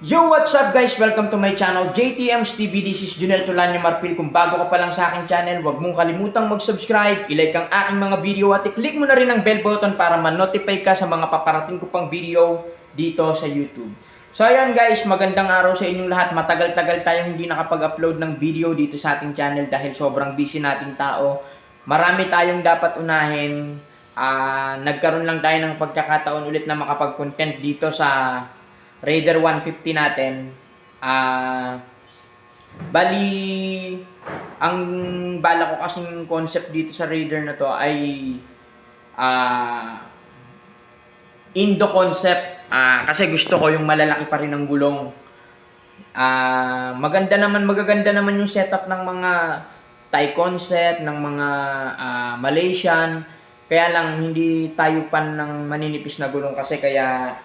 Yo, what's up guys? Welcome to my channel, JTM's TV. This is Junel Tulanyo Marpil. Kung bago ka pa lang sa aking channel, huwag mong kalimutang mag-subscribe, ilike ang aking mga video at i-click mo na rin ang bell button para ma-notify ka sa mga paparating ko pang video dito sa YouTube. So ayan guys, magandang araw sa inyong lahat. Matagal-tagal tayong hindi nakapag-upload ng video dito sa ating channel dahil sobrang busy nating tao. Marami tayong dapat unahin. Ah, nagkaroon lang tayo ng pagkakataon ulit na makapag-content dito sa Raider 150 natin. Ah, bali ang bala ko kasing concept dito sa Raider na to ay ah Indo concept ah kasi gusto ko yung malalaki pa rin ang gulong. Ah, maganda naman magaganda naman yung setup ng mga Thai concept ng mga ah, Malaysian. Kaya lang hindi tayo pan ng maninipis na gulong kasi kaya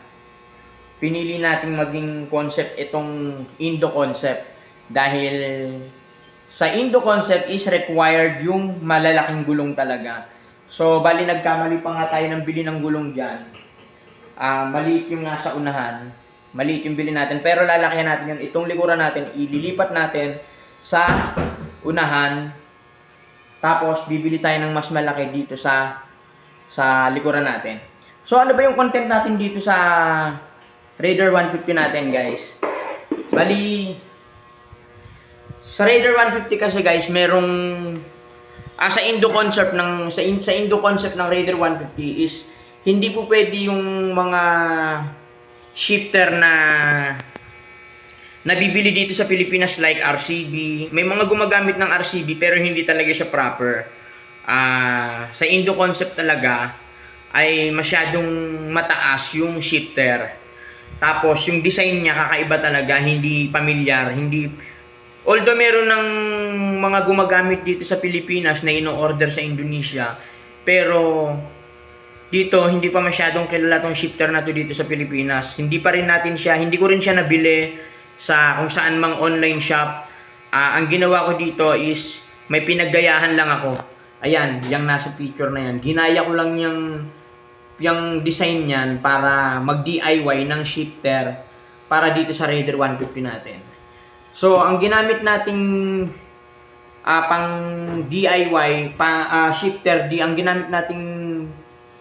pinili nating maging concept itong Indo concept dahil sa Indo concept is required yung malalaking gulong talaga. So, bali nagkamali pa nga tayo ng bili ng gulong diyan. Ah, maliit yung nasa unahan. Maliit yung bili natin. Pero lalakihan natin yun. Itong likuran natin, ililipat natin sa unahan. Tapos, bibili tayo ng mas malaki dito sa sa likuran natin. So, ano ba yung content natin dito sa Raider 150 natin, guys? Bali, sa Raider 150 kasi guys, merong ah, sa Indo concept ng sa, in- sa Indo concept ng Raider 150 is hindi po pwede yung mga shifter na nabibili dito sa Pilipinas like RCB. May mga gumagamit ng RCB pero hindi talaga siya proper. Ah, sa Indo concept talaga ay masyadong mataas yung shifter. Tapos yung design niya kakaiba talaga, hindi pamilyar, hindi Although meron ng mga gumagamit dito sa Pilipinas na ino-order sa Indonesia, pero dito hindi pa masyadong kilala tong shifter na to dito sa Pilipinas. Hindi pa rin natin siya, hindi ko rin siya nabili sa kung saan mang online shop. Ah, ang ginawa ko dito is may pinaggayahan lang ako. Ayan, yung nasa picture na yan. Ginaya ko lang yung yung design niyan para mag-DIY ng shifter para dito sa Raider 150 natin. So, ang ginamit nating ah, pang DIY, pa, ah, shifter, di, ang ginamit nating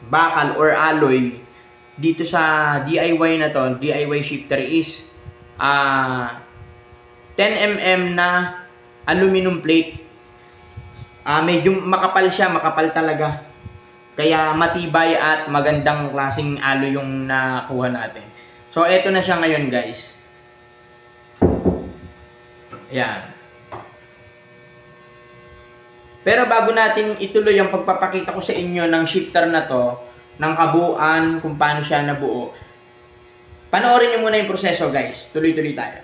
bakal or alloy dito sa DIY na to, DIY shifter is ah 10mm na aluminum plate. Ah, medyo makapal siya, makapal talaga. Kaya matibay at magandang klaseng alloy yung nakuha natin. So, eto na siya ngayon, guys. Yan. Pero bago natin ituloy ang pagpapakita ko sa inyo ng shifter na to, ng kabuuan, kung paano siya nabuo, panoorin nyo muna yung proseso guys. Tuloy-tuloy tayo.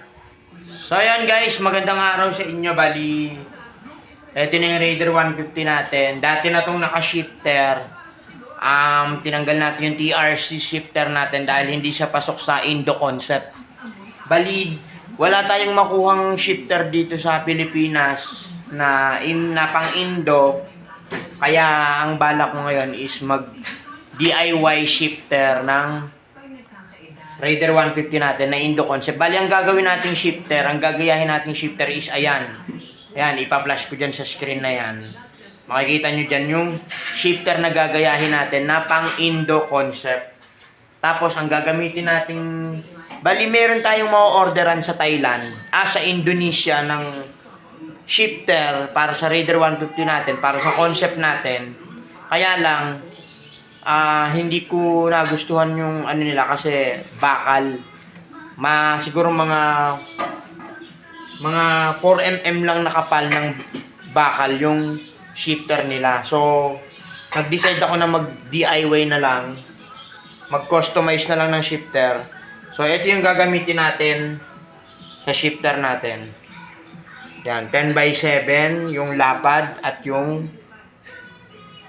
So ayan guys, magandang araw sa inyo. Bali, ito na yung Raider 150 natin. Dati na itong naka-shifter. Um, tinanggal natin yung TRC shifter natin dahil hindi siya pasok sa Indo concept. Bali, wala tayong makuhang shifter dito sa Pilipinas na in na pang Indo. Kaya ang balak ko ngayon is mag DIY shifter ng Raider 150 natin na Indo concept. Bali, ang gagawin nating shifter, ang gagayahin nating shifter is ayan. Ayan, ipa-flash ko dyan sa screen na yan. Makikita nyo dyan yung shifter na gagayahin natin na pang Indo concept. Tapos, ang gagamitin nating... Bali, meron tayong ma-orderan sa Thailand, ah, sa Indonesia ng shifter para sa Raider 150 natin, para sa concept natin. Kaya lang, ah hindi ko nagustuhan yung ano nila kasi bakal. Ma, siguro mga mga 4mm lang nakapal ng bakal yung shifter nila. So, nag-decide ako na mag-DIY na lang. Mag-customize na lang ng shifter. So, ito yung gagamitin natin sa shifter natin. Yan, 10 by 7 yung lapad at yung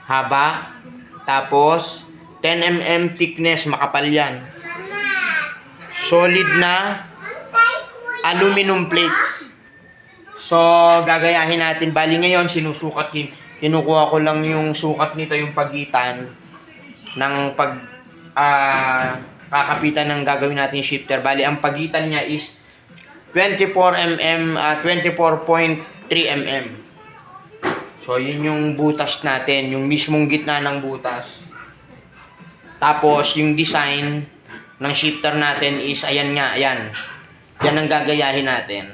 haba. Tapos, 10mm thickness, makapal yan. Solid na aluminum plates. So, gagayahin natin. Bali ngayon, sinusukat, kin kinukuha ko lang yung sukat nito, yung pagitan ng pag, ah, kakapitan ng gagawin natin shifter. Bali, ang pagitan niya is 24 mm at 24.3 mm. So, yun yung butas natin, yung mismong gitna ng butas. Tapos, yung design ng shifter natin is, ayan nga, ayan. Yan ang gagayahin natin.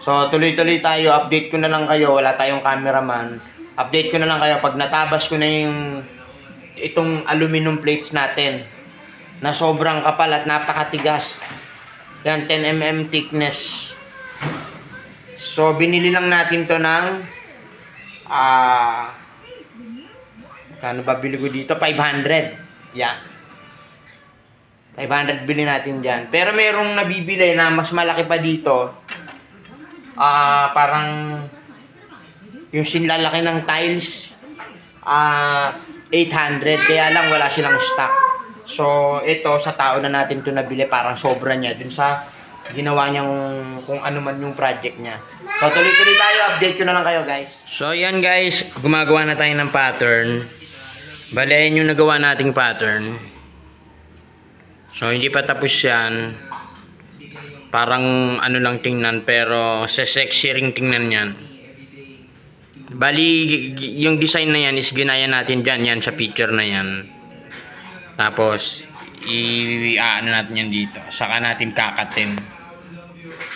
So, tuloy-tuloy tayo. Update ko na lang kayo. Wala tayong cameraman. Update ko na lang kayo pag natabas ko na yung itong aluminum plates natin na sobrang kapal at napakatigas. Yan, 10mm thickness. So, binili lang natin to ng ah kano ba bili ko dito? 500. Yan. 500 bili natin dyan. Pero merong nabibili na mas malaki pa dito. Ah, parang yung sinlalaki ng tiles ah 800 kaya lang wala silang stock. So, ito sa tao na natin to nabili parang sobra niya dun sa ginawa niyang kung ano man yung project niya. So, tuloy-tuloy tayo. Update ko na lang kayo, guys. So, yan guys. Gumagawa na tayo ng pattern. Bale, yan yung nagawa nating pattern. So, hindi pa tapos yan. Parang ano lang tingnan, pero sa sexy ring tingnan yan. Bali, yung design na yan is ginaya natin dyan, yan sa picture na yan. Tapos, i-ano natin yan dito. Saka natin kakatin.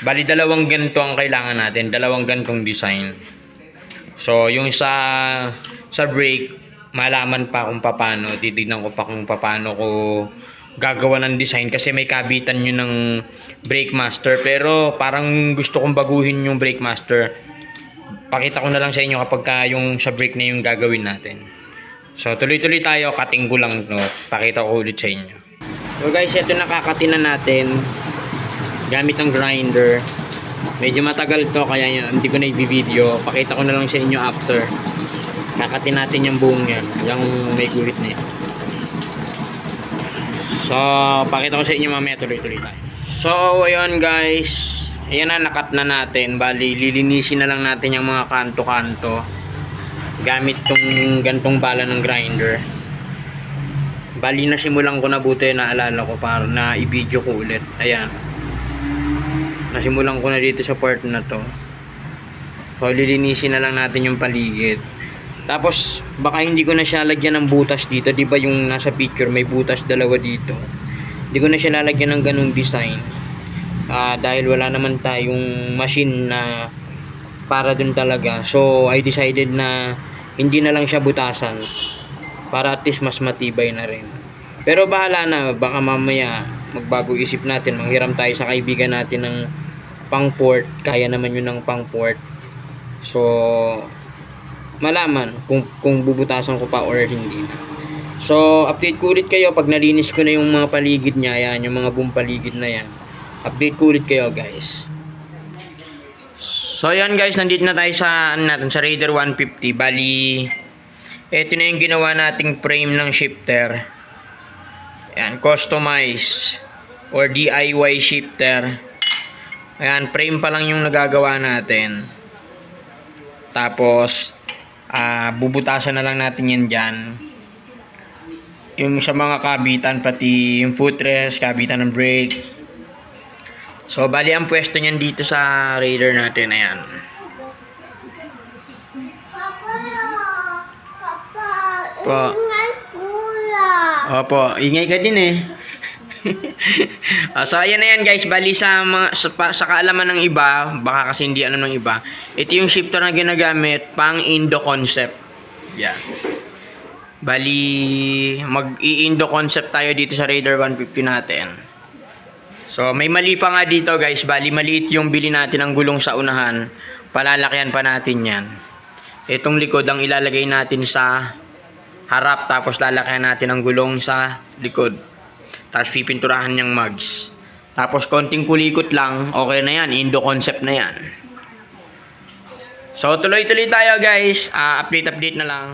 Bali, dalawang ganito ang kailangan natin. Dalawang ganitong design. So, yung sa sa brake, malaman pa kung paano. Titignan ko pa kung paano ko gagawa ng design kasi may kabitan yun ng brake master pero parang gusto kong baguhin yung brake master pakita ko na lang sa inyo kapag ka yung sa brake na yung gagawin natin. So tuloy tuloy tayo cutting ko lang no? Pakita ko ulit sa inyo. So guys ito nakakatinan natin. Gamit ng grinder. Medyo matagal to kaya yun, hindi ko na i-video. Pakita ko na lang sa inyo after. Kakatin natin yung buong yan yung may guhit na yan. So, pakita ko sa inyo mamaya tuloy-tuloy tayo. So, ayun guys. Ayan na, nakat na natin. Bali, lilinisin na lang natin yung mga kanto-kanto. Gamit tong gantong bala ng grinder. Bali, nasimulan ko na buti naalala ko para na i-video ko ulit. Ayan. Nasimulan ko na dito sa part na to. So, lilinisin na lang natin yung paligid. Tapos, baka hindi ko na siya lagyan ng butas dito. Di ba yung nasa picture, may butas dalawa dito. Hindi ko na siya lalagyan ng ganung design. Ah, dahil wala naman tayong machine na para dun talaga. So, I decided na hindi na lang siya butasan. Para at least mas matibay na rin. Pero bahala na, baka mamaya magbago isip natin. Manghiram tayo sa kaibigan natin ng pang port. Kaya naman yun ng pang port. So, malaman kung kung bubutasan ko pa or hindi na. So, update ko ulit kayo pag nalinis ko na yung mga paligid niya, yan, yung mga buong paligid na yan. Update ko ulit kayo, guys. So, yan guys, nandito na tayo sa, ano natin, sa Raider 150. Bali, ito na yung ginawa nating frame ng shifter. Yan, customize or DIY shifter. Ayan, frame pa lang yung nagagawa natin. Tapos, ah bubutasan na lang natin yan dyan. Yung sa mga kabitan, pati yung footrest, kabitan ng brake. So, bali ang pwesto niyan dito sa Raider natin. Ayan. Po. Opo, ingay ka din eh. Ah, so ayan na yan guys, bali sa mga sa, pa- sa kaalaman ng iba, baka kasi hindi alam ng iba. Ito yung shifter na ginagamit pang Indo concept. Yeah. Bali mag-i-Indo concept tayo dito sa Raider 150 natin. So may mali pa nga dito guys, bali maliit yung bili natin ng gulong sa unahan. Palalakyan pa natin 'yan. Itong likod ang ilalagay natin sa harap tapos lalakyan natin ang gulong sa likod. Tapos pipinturahan niyang mugs. Tapos konting kulikot lang, okay na yan. Indo concept na yan. So tuloy-tuloy tayo guys. Ah, update-update na lang.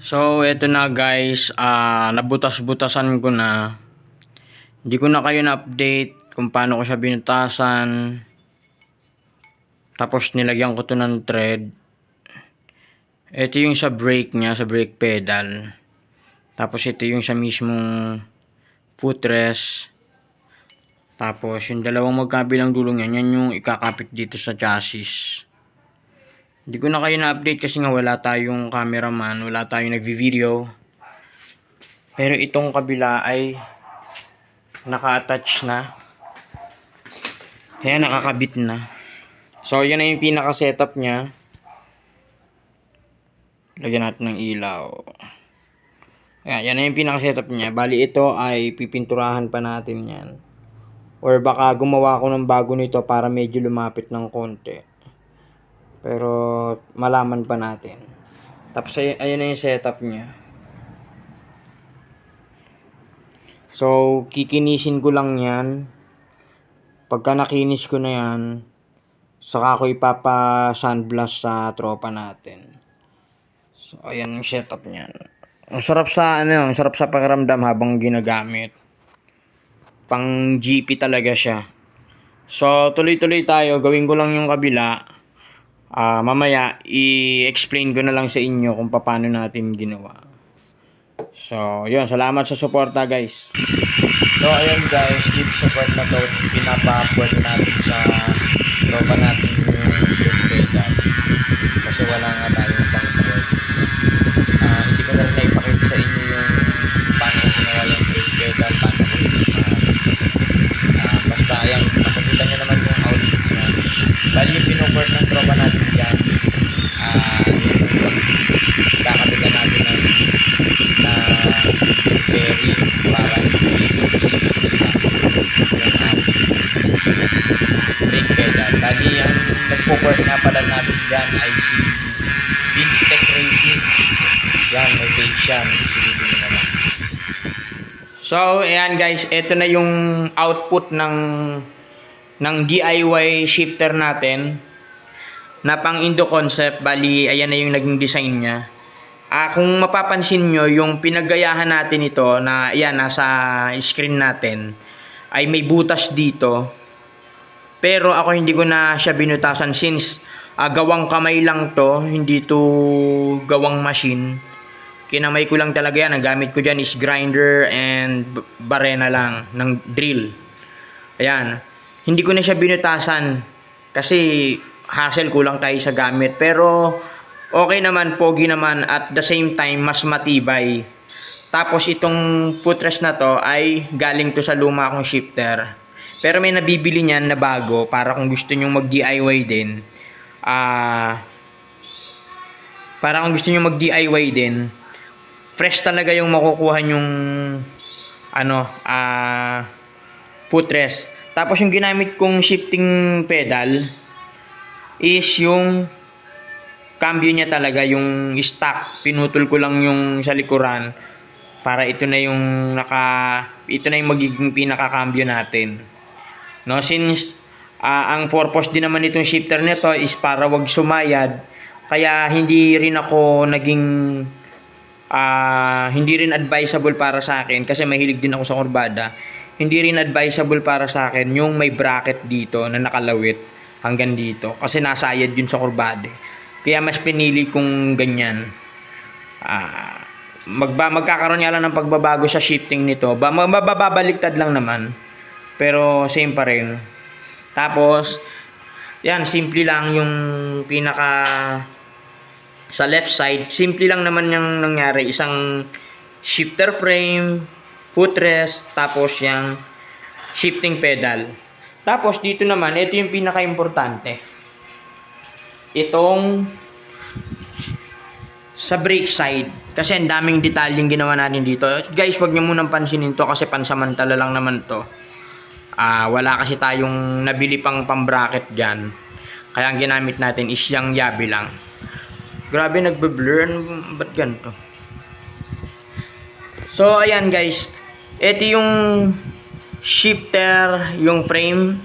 So eto na guys. Ah, nabutas-butasan ko na. Hindi ko na kayo na-update kung paano ko siya binutasan. Tapos nilagyan ko to ng thread. Ito yung sa brake niya, sa brake pedal. Tapos ito yung sa mismong footrest. Tapos, yung dalawang magkabilang dulong yan, yan yung ikakapit dito sa chassis. Hindi ko na kayo na-update kasi nga wala tayong cameraman, wala tayong nagvi-video. Pero itong kabila ay naka-attach na. Kaya nakakabit na. So, yan na yung pinaka-setup niya. Lagyan natin ng ilaw. Ayan, yan na yung pinaka-setup niya. Bali, ito ay pipinturahan pa natin yan. Or baka gumawa ako ng bago nito para medyo lumapit ng konti. Pero malaman pa natin. Tapos ay ayan na yung setup niya. So, kikinisin ko lang yan. Pagka nakinis ko na yan, saka ko ipapa sandblast sa tropa natin. So, ayan yung setup niyan. Ang sarap sa ano, ang sarap sa pakiramdam habang ginagamit. Pang GP talaga siya. So, tuloy-tuloy tayo. Gawin ko lang yung kabila. Ah, mamaya i-explain ko na lang sa inyo kung paano natin ginawa. So, yun, salamat sa suporta, guys. So, ayun guys, keep support na to. Pinapa-upload natin sa tropa natin yung. Kasi wala nga tayong pang board. Ah, hindi ko na rin naipakita sa inyo yung paano ko ginawa yung brake pedal, paano ko ito Ah, basta ayan, makikita nyo naman yung output niya. Bali yung pinuport ng tropa natin dyan. Ah, yung kakabitan natin ng na bearing para hindi business nila yung ating brake pedal. Bali, ang nagpo-work nga pala natin dyan ay si Vince Tech Racing. Yan, may page yan. Silipin nyo naman. So, ayan guys, ito na yung output ng ng DIY shifter natin na pang Indo concept. Bali, ayan na yung naging design niya. Ah, kung mapapansin nyo, yung pinagayahan natin ito na yan, nasa screen natin, ay may butas dito. Pero ako hindi ko na siya binutasan since ah, gawang kamay lang to, hindi to gawang machine. Kinamay ko lang talaga yan. Ang gamit ko dyan is grinder and barena lang ng drill. Ayan. Hindi ko na siya binutasan kasi hassle kulang tayo sa gamit. Pero okay naman, pogi naman at the same time mas matibay. Tapos itong footrest na to ay galing to sa luma kong shifter. Pero may nabibili niyan na bago para kung gusto nyong mag DIY din. Ah para kung gusto niyo mag DIY din, fresh talaga yung makukuha yung ano, ah footrest. Tapos yung ginamit kong shifting pedal is yung cambio niya talaga yung stock. Pinutol ko lang yung sa likuran para ito na yung naka ito na yung magiging pinaka-cambio natin. No, since ah, ang purpose din naman nitong shifter nito is para wag sumayad, kaya hindi rin ako naging ah, hindi rin advisable para sa akin kasi mahilig din ako sa kurbada. Hindi rin advisable para sa akin yung may bracket dito na nakalawit hanggang dito kasi nasayad yun sa kurbada. Kaya mas pinili kong ganyan. Ah, magba magkakaroon nga lang ng pagbabago sa shifting nito. Ba mababaliktad lang naman. Pero same pa rin. Tapos yan simple lang yung pinaka sa left side, simple lang naman yung nangyari. Isang shifter frame, footrest, tapos yung shifting pedal. Tapos dito naman, ito yung pinaka-importante. Itong sa brake side. Kasi ang daming detalyeng ginawa natin dito. Guys, wag niyo munang pansinin to kasi pansamantala lang naman to. Ah, wala kasi tayong nabili pang pang-bracket diyan. Kaya ang ginamit natin is yung yabi lang. Grabe nagbe-blur. Ano- Ba't ganito? So, ayan guys. Ito yung shifter, yung frame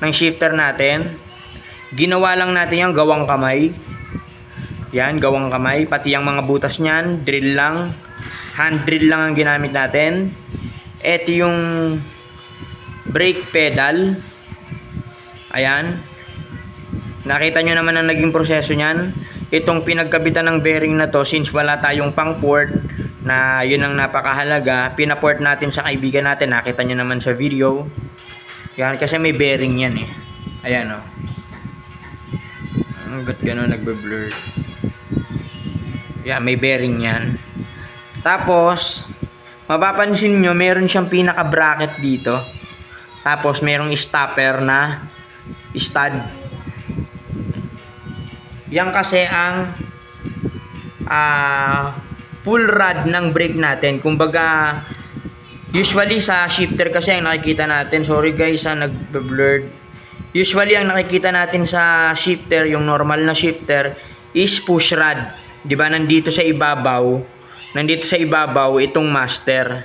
ng shifter natin. Ginawa lang natin yung gawang kamay. Yan, gawang kamay. Pati yung mga butas niyan, drill lang. Hand drill lang ang ginamit natin. Ito yung brake pedal. Ayan. Nakita nyo naman ang naging proseso niyan. Itong pinagkabitan ng bearing na to, since wala tayong pang port, na yun ang napakahalaga, pinaport natin sa kaibigan natin. Nakita nyo naman sa video. Yan, kasi may bearing yan eh. Ayan o. Oh. Ang gat gano'n nagbe-blur. Yan, may bearing yan. Tapos, mapapansin nyo, meron siyang pinaka-bracket dito. Tapos, merong stopper na stud. Yan kasi ang ah full rod ng brake natin. Kumbaga, usually sa shifter kasi ang nakikita natin, sorry guys ha, nag-blurred. Usually ang nakikita natin sa shifter, yung normal na shifter, is push rod. 'Di ba nandito sa ibabaw, nandito sa ibabaw itong master.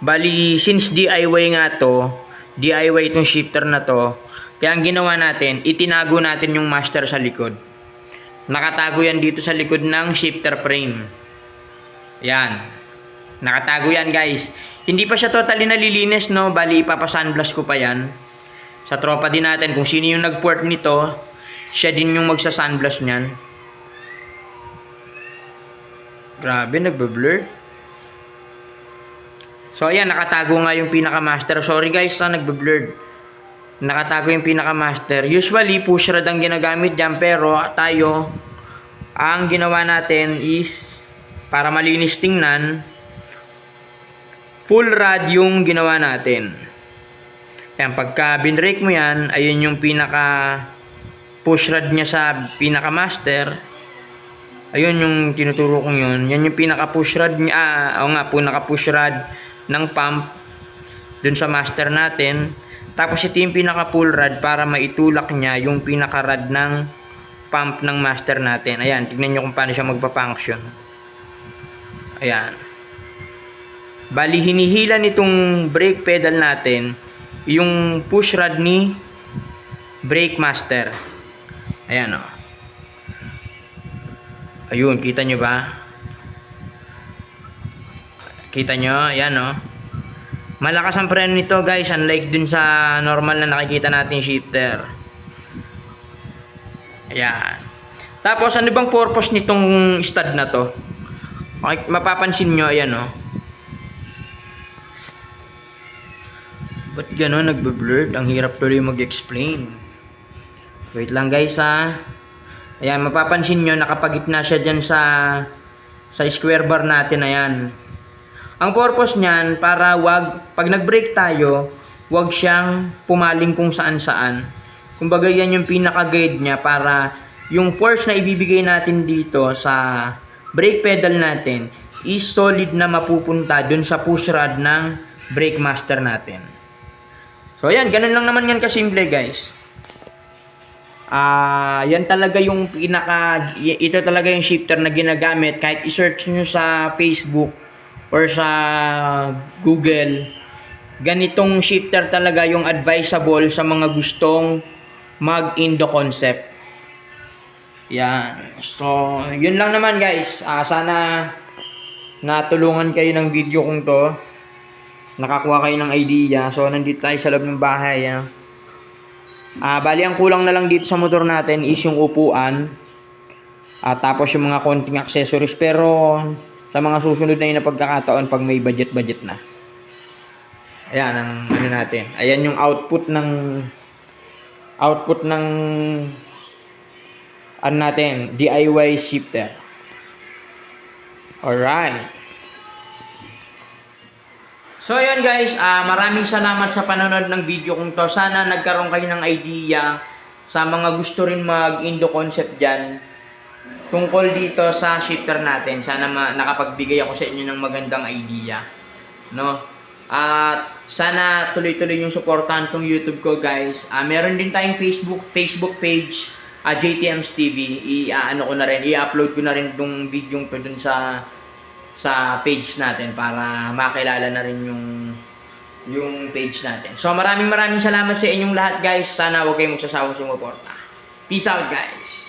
Bali, since DIY nga to, DIY itong shifter na to, kaya ang ginawa natin, itinago natin yung master sa likod. Nakatago yan dito sa likod ng shifter frame. Yan. Nakatago yan guys. Hindi pa siya totally nalilinis no. Bali ipapasunblast ko pa yan. Sa tropa din natin kung sino yung nag-port nito. Siya din yung magsa-sunblast niyan. Grabe, nagbe-blur. So ayan, nakatago nga yung pinaka-master. Sorry guys, na nagbe-blur. Nakatago yung pinaka-master. Usually, push rod ang ginagamit dyan. Pero tayo, ang ginawa natin is, para malinis tingnan, full rod yung ginawa natin. Yan, pagka binrake mo yan, ayun yung pinaka push rod niya sa pinaka master. Ayun yung tinuturo kong yun. Yan yung pinaka push rod niya. Ah, o nga, pinaka push rod ng pump dun sa master natin. Tapos ito yung pinaka pull rod para maitulak niya yung pinaka rod ng pump ng master natin. Ayan, tignan nyo kung paano siya magpa-function. Ayan. Bali, hinihila nitong brake pedal natin yung push rod ni brake master. Ayan o. Ayun, kita nyo ba? Kita nyo? Ayan o. Malakas ang preno nito guys, unlike dun sa normal na nakikita natin shifter. Ayan. Tapos, ano bang purpose nitong stud na to? Maki- Mapapansin nyo, ayan o. Ba't gano'n nagbe-blurred? Ang hirap tuloy mag-explain. Wait lang guys ha. Ayan, mapapansin nyo, nakapagitna siya dyan sa sa square bar natin, ayan. Ang purpose niyan, para wag, pag nag-brake tayo, wag siyang pumaling kung saan saan. Kumbaga yan yung pinaka-guide niya para yung force na ibibigay natin dito sa brake pedal natin is solid na mapupunta dun sa push rod ng brake master natin. So ayan, ganun lang naman yan kasimple guys. Ah, yan talaga yung pinaka ito talaga yung shifter na ginagamit kahit i-search nyo sa Facebook or sa Google. Ganitong shifter talaga yung advisable sa mga gustong mag-indo concept. Yan. So, yun lang naman guys. Ah, sana natulungan kayo ng video kong to. Nakakuha kayo ng idea. So, nandito tayo sa loob ng bahay. Ah. Ah, bali ang kulang na lang dito sa motor natin is yung upuan. At tapos yung mga konting accessories pero sa mga susunod na yun na pagkakataon pag may budget-budget na. Ayan ang ano natin. Ayan yung output ng output ng ano natin, DIY shifter. Alright. So ayun guys, ah maraming salamat sa panonood ng video kong to. Sana nagkaroon kayo ng idea sa mga gusto rin mag-indo concept dyan tungkol dito sa shifter natin. Sana ma- nakapagbigay ako sa inyo ng magandang idea. No? At sana tuloy-tuloy yung suportahan tong YouTube ko guys. Ah meron din tayong Facebook Facebook page ah JTM's TV. I-ano ko na rin, i-upload ko na rin tong video to dun sa sa page natin para makilala na rin yung yung page natin. So maraming maraming salamat sa inyong lahat guys. Sana huwag kayong magsasawang sumuporta. Peace out guys.